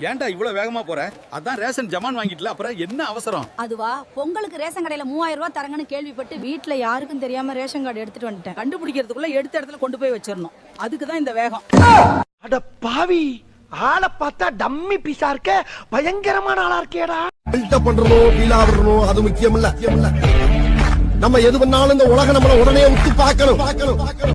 ஏன்டா இவ்வளவு வேகமா போற? அதான் ரேஷன் ஜமான் வாங்கிட்டல அப்புறம் என்ன அவசரம்? அதுவா பொங்கலுக்கு ரேஷன் கடையில மூவாயிரம் ரூபாய் தரங்கன்னு கேள்விப்பட்டு வீட்ல யாருக்கும் தெரியாம ரேஷன் கார்டு எடுத்துட்டு வந்துட்டேன். கண்டுபிடிக்கிறதுக்குள்ள எடுத்த இடத்துல கொண்டு போய் வச்சிடணும். அதுக்கு தான் இந்த வேகம். அட பாவி ஆளை பார்த்தா டம்மி பீஸா இருக்க? பயங்கரமான ஆளா இருக்கேடா பில்டப் பண்றணும் பீலா விடணும் அது முக்கியம் இல்ல முக்கியம் இல்ல நம்ம எது பண்ணாலும் இந்த உலகம் நம்மள உடனே உத்து பார்க்கணும் பார்க்கணும் பார்க்கணும்.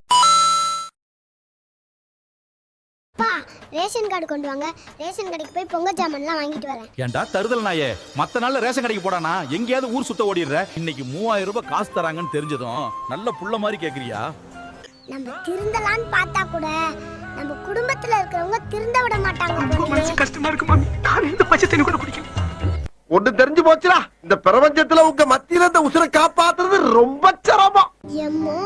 ரேஷன் கார்டு கொண்டு வாங்க. ரேஷன் கடைக்கு போய் பொங்கல் ஜாமான்லாம் வாங்கிட்டு வரேன். ஏன்டா தருதல் நாயே? மத்த நாள்ல ரேஷன் கடைக்கு போடானா? எங்கேயாவது ஊர் சுத்த ஓடிடுற? இன்னைக்கு மூவாயிரம் ரூபாய் காசு தராங்கன்னு தெரிஞ்சதும் நல்ல புள்ள மாதிரி கேக்குறியா? நம்ம திருந்தலான்னு பார்த்தா கூட நம்ம குடும்பத்துல இருக்கிறவங்க திருந்த விட மாட்டாங்க. கஷ்டமா இருக்கு மாமி. நான் இந்த பச்சை தண்ணி கூட குடிக்கல. ஒண்ணு தெரிஞ்சு போச்சுடா. இந்த பிரபஞ்சத்துல உங்க மத்தியில இந்த உசுரை காப்பாத்துறது ரொம்ப சிரமம். எம்மோ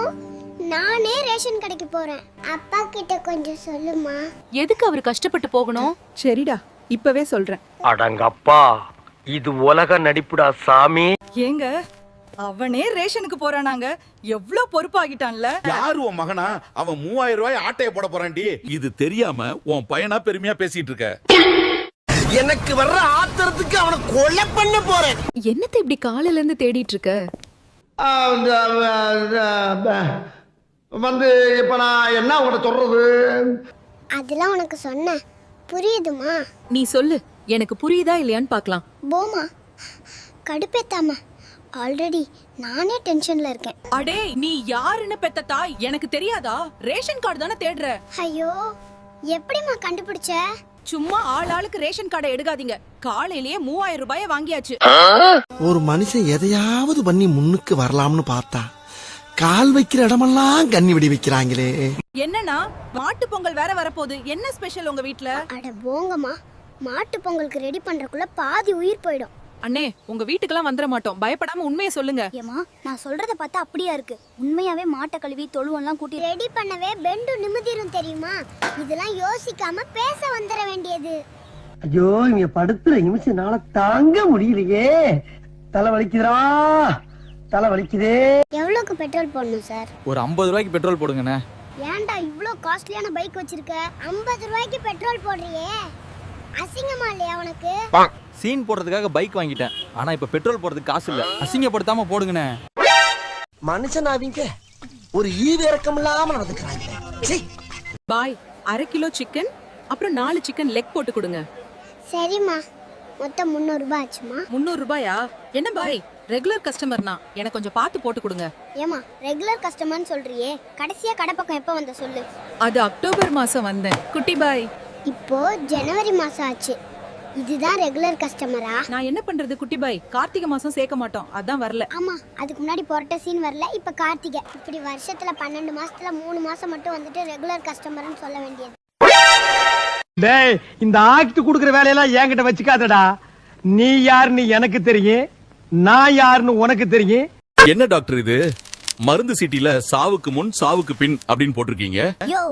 நானே ரேஷன் கடைக்கு போறேன். அப்பா கிட்ட கொஞ்சம் சொல்லுமா? எதுக்கு அவர் கஷ்டப்பட்டு போகணும்? சரிடா இப்பவே சொல்றேன். அடங்கப்பா இது உலக நடிப்புடா சாமி. ஏங்க அவனே ரேஷனுக்கு போறானாங்க. எவ்ளோ பொறுப்பாகிட்டான்ல. யாரு உன் மகனா? அவன் மூவாயிரம் ரூபாய் ஆட்டைய போட போறான்டி. இது தெரியாம உன் பையனா பெருமையா பேசிட்டு இருக்க. எனக்கு வர்ற ஆத்திரத்துக்கு அவனை கொலை பண்ண போறேன். என்னத்தை இப்படி காலையில இருந்து தேடிட்டு இருக்க? வந்து இப்ப நான் என்ன உங்கள்ட்ட சொல்றது? அதெல்லாம் உனக்கு சொன்னேன் புரியுதுமா? நீ சொல்லு. எனக்கு புரியுதா இல்லையான்னு பார்க்கலாம். போமா கடுப்பேத்தாம. ஆல்ரெடி நானே டென்ஷன்ல இருக்கேன். அடே நீ யாருன்னு பெத்த தாய் எனக்கு தெரியாதா? ரேஷன் கார்டு தானே தேடுற. ஐயோ எப்படிம்மா கண்டுபிடிச்ச? சும்மா ஆள் ஆளுக்கு ரேஷன் கார்டை எடுக்காதீங்க. காலையிலேயே மூவாயிரம் ரூபாய வாங்கியாச்சு. ஒரு மனுஷன் எதையாவது பண்ணி முன்னுக்கு வரலாம்னு பார்த்தா கால் வைக்கிற இடமெல்லாம் கண்ணி வெடி வைக்கிறாங்களே. என்னன்னா மாட்டு பொங்கல் வேற வரப்போகுது. என்ன ஸ்பெஷல் உங்க வீட்ல? அட போங்கம்மா. மாட்டு பொங்கலுக்கு ரெடி பண்றதுக்குள்ள பாதி உயிர் போயிடும். அண்ணே உங்க வீட்டுக்கெல்லாம் வந்துட மாட்டோம். பயப்படாம உண்மையை சொல்லுங்க. ஏமா நான் சொல்றத பார்த்தா அப்படியா இருக்கு. உண்மையாவே மாட்டை கழுவி தொழுவம்லாம் கூட்டி ரெடி பண்ணவே பெண்டு நிமிதிரும் தெரியுமா? இதெல்லாம் யோசிக்காம பேச வந்துட வேண்டியது. ஐயோ இங்க படுத்துற நிமிஷம் என்னால தாங்க முடியலையே. தலை வலிக்குதுடா. தலை வலிக்குதே. எவ்வளோக்கு பெட்ரோல் போடணும் சார்? ஒரு ஐம்பது ரூபாய்க்கு பெட்ரோல் போடுங்கண்ணே. ஏன்டா இவ்வளோ காஸ்ட்லியான பைக் வச்சிருக்க? ஐம்பது ரூபாய்க்கு பெட்ரோல் போடுறியே. அசிங்கமா இல்லையா உனக்கு? சீன் போடுறதுக்காக பைக் வாங்கிட்டேன். ஆனா இப்ப பெட்ரோல் போடுறதுக்கு காசு இல்ல. அசிங்கப்படுத்தாம போடுங்கண்ணே. மனுஷன் அவங்க ஒரு ஈவு இறக்கம் இல்லாம நடந்துக்கிறாங்க பாய் அரை கிலோ சிக்கன் அப்புறம் நாலு சிக்கன் லெக் போட்டு கொடுங்க. சரிம்மா. மொத்தம் முந்நூறுபா ஆச்சுமா முந்நூறு ரூபாயா? என்ன பாய் ரெகுலர் கஸ்டமர்னா எனக்கு கொஞ்சம் பார்த்து போட்டு கொடுங்க. ஏமா ரெகுலர் கஸ்டமர்னு சொல்றியே. கடைசியா கடை பக்கம் எப்போ வந்த சொல்லு. அது அக்டோபர் மாசம் வந்தேன். குட்டி பாய். இப்போ ஜனவரி மாசம் ஆச்சு. இதுதான் ரெகுலர் கஸ்டமரா நான் என்ன பண்றது குட்டி பாய்? கார்த்திகை மாசம் சேர்க்க மாட்டோம். அதான் வரல. ஆமா அதுக்கு முன்னாடி புரட்ட சீன் வரல. இப்ப கார்த்திகை. இப்படி வருஷத்துல பன்னெண்டு மாசத்துல மூணு மாசம் மட்டும் வந்துட்டு ரெகுலர் கஸ்டமர்னு சொல்ல வேண்டியது. டேய் இந்த ஆக்ட் குடுக்குற வேலையெல்லாம் என்கிட்ட வச்சுக்காதடா. நீ யாருன்னு எனக்கு தெரியும். நான் யாருன்னு உனக்கு தெரியும். என்ன டாக்டர் இது? மருந்து சீட்டில சாவுக்கு முன் சாவுக்கு பின் அப்படின்னு போட்டிருக்கீங்க. யோ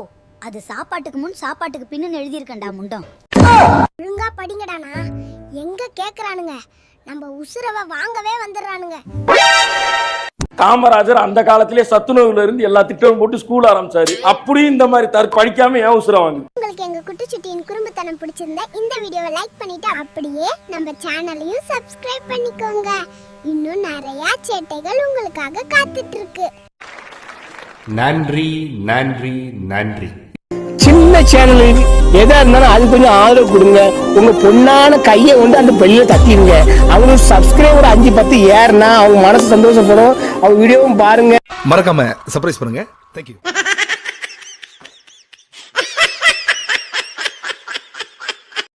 அது சாப்பாட்டுக்கு முன் சாப்பாட்டுக்கு பின்னு எழுதியிருக்கேன்டா முண்டம். ஒழுங்கா படிங்கடானா. எங்க கேக்குறானுங்க? நம்ம உசுரவ வாங்கவே வந்துடுறானுங்க. காமராஜர் அந்த காலத்திலே சத்துணவுல இருந்து எல்லா திட்டமும் போட்டு ஸ்கூல் ஆரம்பிச்சாரு. அப்படியும் இந்த மாதிரி தர் படிக்காம ஏன் உசுரம் வாங்கு உங்களுக்கு எங்க குட்டிச்சுட்டியின் குறும்புத்தனம் பிடிச்சிருந்தா இந்த வீடியோவை லைக் பண்ணிட்டு அப்படியே நம்ம சேனலையும் சப்ஸ்கிரைப் பண்ணிக்கோங்க. இன்னும் நிறைய சேட்டைகள் உங்களுக்காக காத்துட்டு இருக்கு நன்றி நன்றி நன்றி. சின்ன சேனல் எதா இருந்தாலும் அது கொஞ்சம் ஆதரவு கொடுங்க. உங்க பொண்ணான கையை வந்து அந்த பெல்ல தட்டிடுங்க. அவங்க சப்ஸ்கிரைபர் அஞ்சு பத்து ஏறுனா அவங்க மனசு சந்தோஷப்படும். அவங்க வீடியோவும் பாருங்க. மறக்காம சர்ப்ரைஸ் பண்ணுங்க. தேங்க்யூ